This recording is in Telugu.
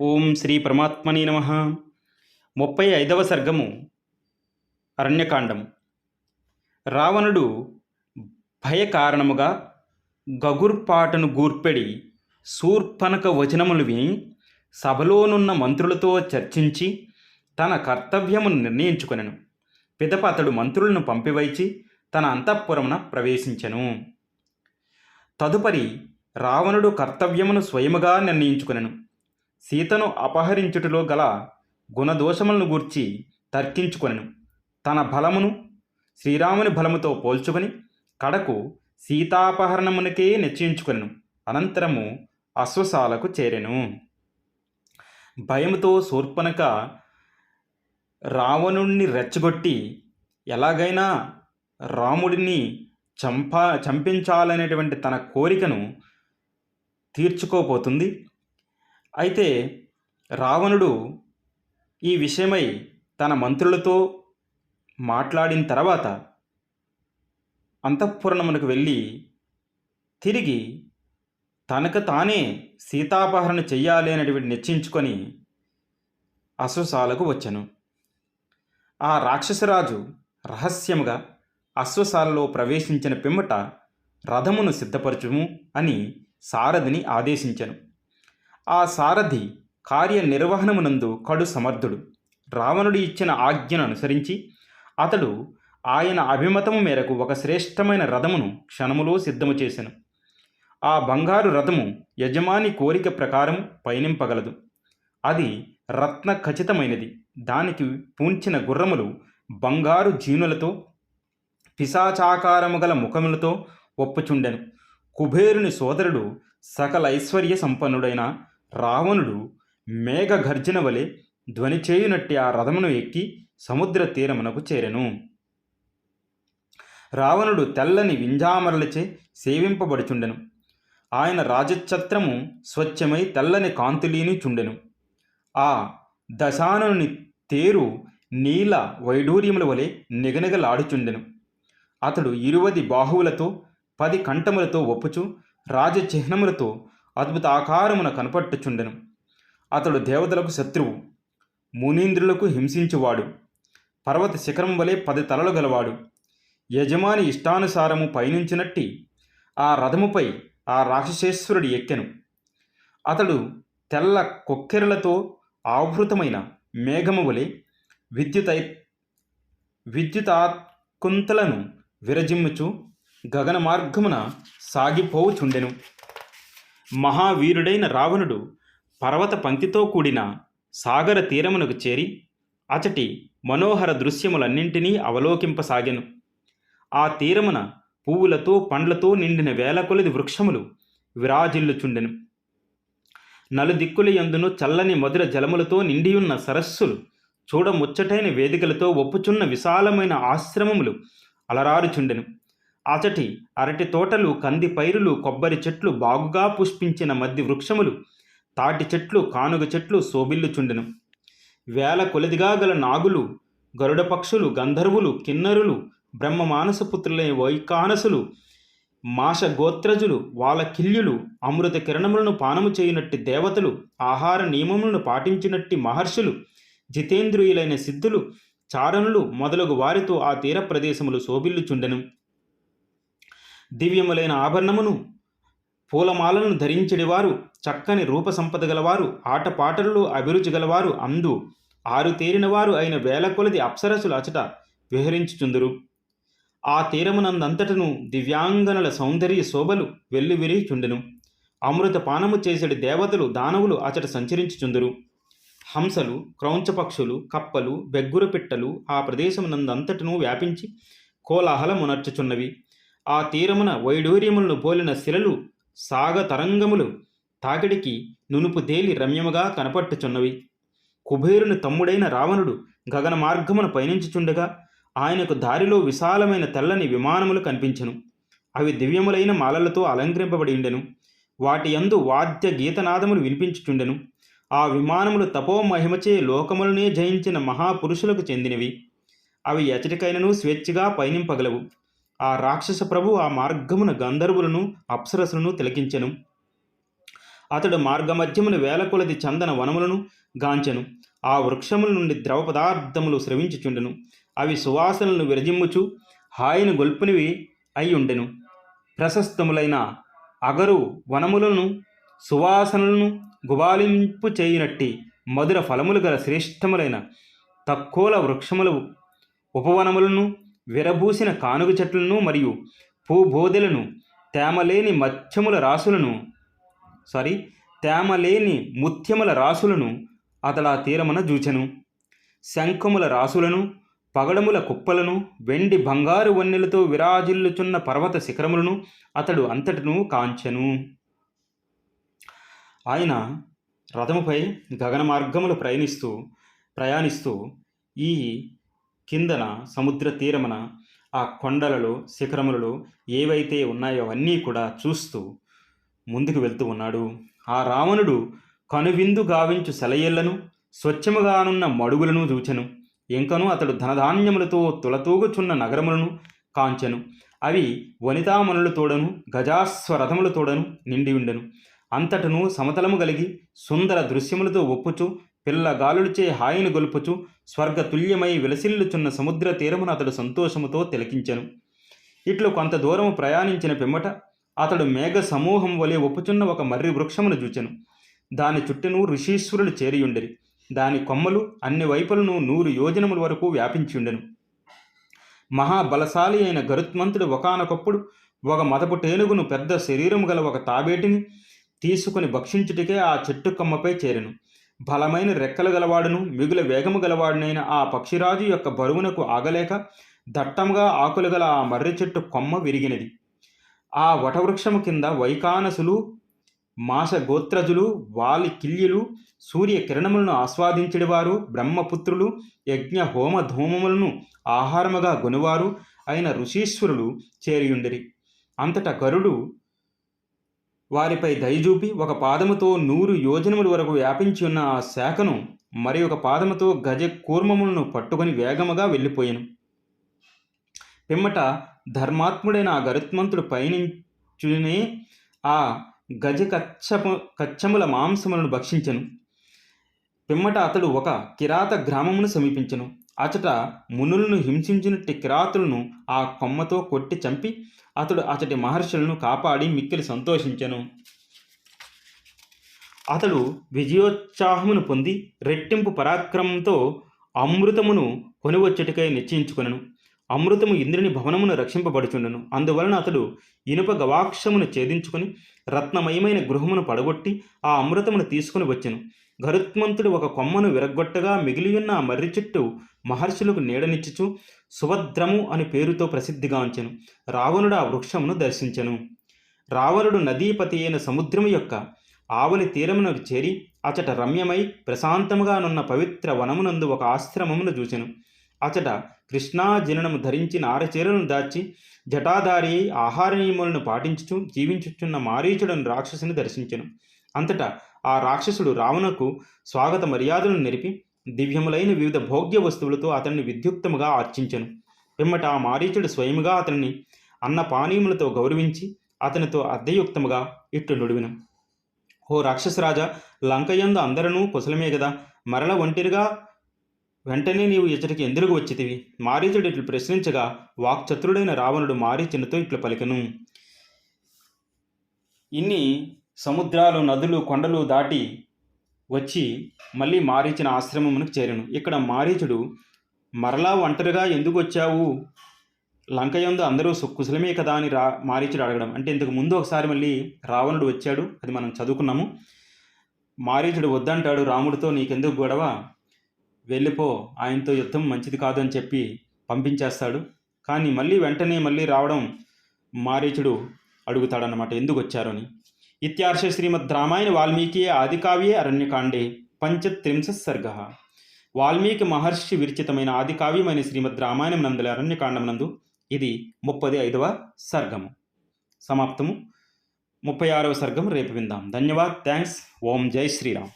ఓం శ్రీ పరమాత్మని నమ. ముప్పై ఐదవ సర్గము అరణ్యకాండం. రావణుడు భయ కారణముగా గగుర్పాటను గూర్పెడి శూర్పనక వచనములు విని సభలోనున్న మంత్రులతో చర్చించి తన కర్తవ్యమును నిర్ణయించుకొనెను. పిదప అతడు మంత్రులను పంపివైచి తన అంతఃపురమున ప్రవేశించెను. తదుపరి రావణుడు కర్తవ్యమును స్వయముగా నిర్ణయించుకొనెను. సీతను అపహరించుటలో గల గుణదోషములను గూర్చి తర్కించుకొనెను. తన బలమును శ్రీరాముని బలముతో పోల్చుకొని కడకు సీతాపహరణమునకే నిశ్చయించుకొనెను. అనంతరము అశ్వశాలకు చేరెను. భయముతో శూర్పనక రావణుణ్ణి రెచ్చగొట్టి ఎలాగైనా రాముడిని చంపా చంపించాలనేటువంటి తన కోరికను తీర్చుకోపోతుంది అయితే రావణుడు ఈ విషయమై తన మంత్రులతో మాట్లాడిన తర్వాత అంతఃపురణమునకు వెళ్ళి తిరిగి తనకు తానే సీతాపహరణ చెయ్యాలి అనేటువంటి నిశ్చయించుకొని అశ్వశాలకు వచ్చాను. ఆ రాక్షసరాజు రహస్యముగా అశ్వశాలలో ప్రవేశించిన పిమ్మట రథమును సిద్ధపరచుము అని సారథిని ఆదేశించాను. ఆ సారథి కార్యనిర్వహణమునందు కడు సమర్థుడు. రావణుడు ఇచ్చిన ఆజ్ఞను అనుసరించి అతడు ఆయన అభిమతము మేరకు ఒక శ్రేష్టమైన రథమును క్షణములో సిద్ధము చేసెను. ఆ బంగారు రథము యజమాని కోరిక ప్రకారం పయనింపగలదు. అది రత్న ఖచ్చితమైనది దానికి పూంచిన గుర్రములు బంగారు జీనులతో పిశాచాకారము గల ముఖములతో ఒప్పుచుండెను. కుబేరుని సోదరుడు సకల ఐశ్వర్య సంపన్నుడైన రావణుడు మేఘ గర్జన వలె ధ్వని చేయునట్టి ఆ రథమును ఎక్కి సముద్ర తీరమునకు చేరెను. రావణుడు తెల్లని వింజామరలచే సేవింపబడుచుండెను. ఆయన రాజఛత్రము స్వచ్ఛమై తెల్లని కాంతులీని చుండెను ఆ దశానుని తేరు నీల వైడూర్యముల వలె నిగనిగలాడుచుండెను. అతడు ఇరువది బాహువులతో పది కంఠములతో ఒప్పుచు రాజచిహ్నములతో అద్భుత ఆకారమున కనపట్టుచుండెను. అతడు దేవతలకు శత్రువు మునీంద్రులకు హింసించువాడు పర్వత శిఖరం వలె పది తలలు గలవాడు. యజమాని ఇష్టానుసారము పయనించినట్టి ఆ రథముపై ఆ రాక్షసేశ్వరుడు ఎక్కెను. అతడు తెల్ల కొక్కెరలతో ఆవృతమైన మేఘము వలె విద్యుత విద్యుతాత్కుంతలను విరజిమ్ముచు గగన మార్గమున సాగిపోవుచుండెను. మహావీరుడైన రావణుడు పర్వత పంక్తితో కూడిన సాగర తీరమునకు చేరి అచటి మనోహర దృశ్యములన్నింటినీ అవలోకింపసాగెను. ఆ తీరమున పువ్వులతో పండ్లతో నిండిన వేల కొలది వృక్షములు విరాజిల్లుచుండెను. నలుదిక్కుల యందును చల్లని మధుర జలములతో నిండియున్న సరస్సులు చూడముచ్చటైన వేదికలతో ఒప్పుచున్న విశాలమైన ఆశ్రమములు అలరారుచుండెను. అచటి అరటి తోటలు కంది పైరులు కొబ్బరి చెట్లు బాగుగా పుష్పించిన మధ్య వృక్షములు. తాటి చెట్లు కానుగ చెట్లు శోభిల్లుచుండెను. వేల కొలదిగా గల నాగులు గరుడ పక్షులు గంధర్వులు కిన్నరులు బ్రహ్మ మానసపుత్రులైన వైకానసులు మాష గోత్రజులు వాళ్ళ కిల్యులు అమృత కిరణములను పానము చేయునట్టి దేవతలు ఆహార నియమములను పాటించినట్టి మహర్షులు జితేంద్రియులైన సిద్ధులు చారణులు మొదలగు వారితో ఆ తీర ప్రదేశములు శోభిల్లుచుండెను. దివ్యములైన ఆభరణమును పూలమాలను ధరించడివారు చక్కని రూప సంపద గలవారు ఆటపాటలలో అభిరుచి గలవారు అందు ఆరు తేరినవారు అయిన వేల కొలది అప్సరసులు అచట విహరించుచుందురు. ఆ తీరమునందంతటను దివ్యాంగనుల సౌందర్య శోభలు వెల్లువిరిచుండెను అమృత పానము చేసడి దేవతలు దానవులు అచట సంచరించుచుందురు. హంసలు క్రౌంచపక్షులు కప్పలు బెగ్గురు పిట్టలు ఆ ప్రదేశమునందంతటను వ్యాపించి కోలాహలమునర్చుచున్నవి. ఆ తీరమున వైడూర్యములను పోలిన శిలలు సాగ తరంగములు తాకిడికి నునుపు తేలి రమ్యముగా కనపట్టుచున్నవి. కుబేరుని తమ్ముడైన రావణుడు గగన మార్గమున పయనించుచుండగా ఆయనకు దారిలో విశాలమైన తెల్లని విమానములు కనిపించెను. అవి దివ్యములైన మాలలతో అలంకరింపబడి ఉండెను వాటి యందు వాద్య గీతనాదములు వినిపించుచుండెను. ఆ విమానములు తపోమహిమచే లోకములనే జయించిన మహాపురుషులకు చెందినవి. అవి ఎచటికైనను స్వేచ్ఛగా పయనింపగలవు. ఆ రాక్షస ప్రభు ఆ మార్గమున గంధర్వులను అప్సరసులను తిలకించెను. అతడు మార్గమధ్యమున వేల కొలది చందన వనములను గాంచెను. ఆ వృక్షముల నుండి ద్రవ పదార్థములు స్రవించుచుండెను. అవి సువాసనలను విరజిమ్ముచు హాయిని గొల్పునివి అయి ఉండెను ప్రశస్తములైన అగరు వనములను సువాసనలను గుబాలింపు చేయునట్టి మధుర ఫలములు గల శ్రేష్టములైన తక్కువల వృక్షములు ఉపవనములను విరబూసిన కానుగ చెట్లను మరియు పూబోదెలను తేమలేని మత్స్యముల రాసులను సారీ తేమలేని ముత్యముల రాసులను అతడా తీరమున జూచెను. శంఖముల రాసులను పగడముల కుప్పలను వెండి బంగారు వన్నెలతో విరాజిల్లుచున్న పర్వత శిఖరములను అతడు అంతటను కాంచెను. ఆయన రథముపై గగన మార్గములు ప్రయాణిస్తూ ప్రయాణిస్తూ ఈ కిందన సముద్ర తీరమున ఆ కొండలలో శిఖరములలో ఏవైతే ఉన్నాయో అవన్నీ కూడా చూస్తూ ముందుకు వెళ్తూ ఉన్నాడు. ఆ రావణుడు కనువిందు గావించు సెలయేళ్ళను స్వచ్ఛముగానున్న మడుగులను చూచెను ఇంకను అతడు ధనధాన్యములతో తులతూగుచున్న నగరములను కాంచెను. అవి వనితామణులతోడను గజాస్వరథములతోడను నిండి ఉండెను. అంతటను సమతలము కలిగి సుందర దృశ్యములతో ఒప్పుచు పిల్ల గాలులచే హాయిని గొలుపుచు స్వర్గతుల్యమై విలసిల్లుచున్న సముద్ర తీరమున అతడు సంతోషముతో తిలకించెను. ఇట్లు కొంత దూరము ప్రయాణించిన పిమ్మట అతడు మేఘ సమూహం వలె ఒప్పుచున్న ఒక మర్రి వృక్షమును చూచెను. దాని చుట్టూను ఋషీశ్వరులు చేరియుండరి. దాని కొమ్మలు అన్ని వైపులను నూరు యోజనముల వరకు వ్యాపించియుండెను. మహాబలశాలి అయిన గరుత్మంతుడు ఒకనొకప్పుడు ఒక మదపు టేనుగును పెద్ద శరీరము గల ఒక తాబేటిని తీసుకుని భక్షించుటకే ఆ చెట్టు కొమ్మపై చేరెను. బలమైన రెక్కలు గలవాడును మిగుల వేగము గలవాడునైన ఆ పక్షిరాజు యొక్క బరువునకు ఆగలేక దట్టంగా ఆకులు గల ఆ మర్రి చెట్టు కొమ్మ విరిగినది. ఆ వటవృక్షము కింద వైకానసులు మాష గోత్రజులు వాలి కిల్యులు సూర్య కిరణములను ఆస్వాదించడివారు బ్రహ్మపుత్రులు యజ్ఞ హోమ ధూమములను ఆహారముగా గొనువారు అయిన ఋషీశ్వరులు చేరియుండిరి. అంతటా గరుడు వారిపై దయజూపి ఒక పాదముతో నూరు యోజనముల వరకు వ్యాపించి ఉన్న ఆ శాఖను మరి ఒక పాదముతో గజ కూర్మములను పట్టుకొని వేగముగా వెళ్ళిపోయాను. పిమ్మట ధర్మాత్ముడైన ఆ గరుత్మంతుడు పయనించునే ఆ గజ కచ్చము కచ్చముల మాంసములను భక్షించను. పిమ్మట అతడు ఒక కిరాత గ్రామమును సమీపించను. అచట మునులను హింసించినట్టి కిరాతులను ఆ కొమ్మతో కొట్టి చంపి అతడు అతడి మహర్షులను కాపాడి మిక్కిలి సంతోషించెను. అతడు విజయోత్సాహమును పొంది రెట్టింపు పరాక్రమంతో అమృతమును కొనివచ్చుటికై నిశ్చయించుకొనను. అమృతము ఇంద్రుని భవనమును రక్షింపబడుచుండెను. అందువలన అతడు ఇనుప గవాక్షమును ఛేదించుకొని రత్నమయమైన గృహమును పడగొట్టి ఆ అమృతమును తీసుకుని వచ్చెను. గరుత్మంతుడు ఒక కొమ్మను విరగ్గొట్టగా మిగిలియున్న ఆ మర్రి చెట్టు మహర్షులకు నీడనిచ్చుచు సుభద్రము అని పేరుతో ప్రసిద్ధిగాంచెను రావణుడు ఆ వృక్షమును దర్శించెను. రావణుడు నదీపతి అయిన సముద్రము యొక్క ఆవలి తీరమునకు చేరి అచట రమ్యమై ప్రశాంతముగానున్న పవిత్ర వనమునందు ఒక ఆశ్రమమును చూచెను. అచట కృష్ణా జననము ధరించి నారచీరలను దాచి జటాధారి ఆహార నియములను పాటించుచు జీవించుచున్న మారీచుడను రాక్షసుని దర్శించను. అంతటా ఆ రాక్షసుడు రావణకు స్వాగత మర్యాదలను నెరిపి దివ్యములైన వివిధ భోగ్య వస్తువులతో అతన్ని విద్యుక్తముగా అర్చించెను పిమ్మట ఆ మారీచుడు స్వయముగా అతనిని అన్న పానీయములతో గౌరవించి అతనితో అర్ధయుక్తముగా ఇట్టు నుడివిను. ఓ రాక్షసరాజా లంకయందు అందరనూ కుశలమే కదా మరల ఒంటిరిగా వెంటనే నీవు ఇచ్చటికి ఎందుకు వచ్చితివి? మారీచుడు ఇట్లు ప్రశ్నించగా వాక్చతురుడైన రావణుడు మారీచునితో ఇట్లు పలికెను. ఇన్ని సముద్రాలు నదులు కొండలు దాటి వచ్చి మళ్ళీ మారీచిన ఆశ్రమమునకు చేరను. ఇక్కడ మారీచుడు మరలా ఒంటరిగా ఎందుకు వచ్చావు? లంకయందు అందరూ కుశలమే కదా అని రా మారీచుడు అడగడం. అంటే ఇంతకు ముందు ఒకసారి మళ్ళీ రావణుడు వచ్చాడు అది మనం చదువుకున్నాము. మారీచుడు వద్దంటాడు రాముడితో నీకెందుకు గొడవ? వెళ్ళిపో ఆయనతో యుద్ధం మంచిది కాదని చెప్పి పంపించేస్తాడు. కానీ మళ్ళీ వెంటనే మళ్ళీ రావడం మారీచుడు అడుగుతాడనమాట ఎందుకు వచ్చారని అని. ఇత్యార్ష శ్రీమద్ రామాయణ వాల్మీకి ఆదికావ్యే అరణ్యకాండే పంచత్రింశ సర్గ వాల్మీకి మహర్షి విరచితమైన ఆదికావ్యమైన శ్రీమద్ రామాయణం నందుల అరణ్యకాండం నందు ఇది ముప్పది ఐదవ సర్గము సమాప్తము. ముప్పై ఆరవ సర్గం రేపు విందాం. ధన్యవాద్. థ్యాంక్స్ ఓం జై శ్రీరామ్.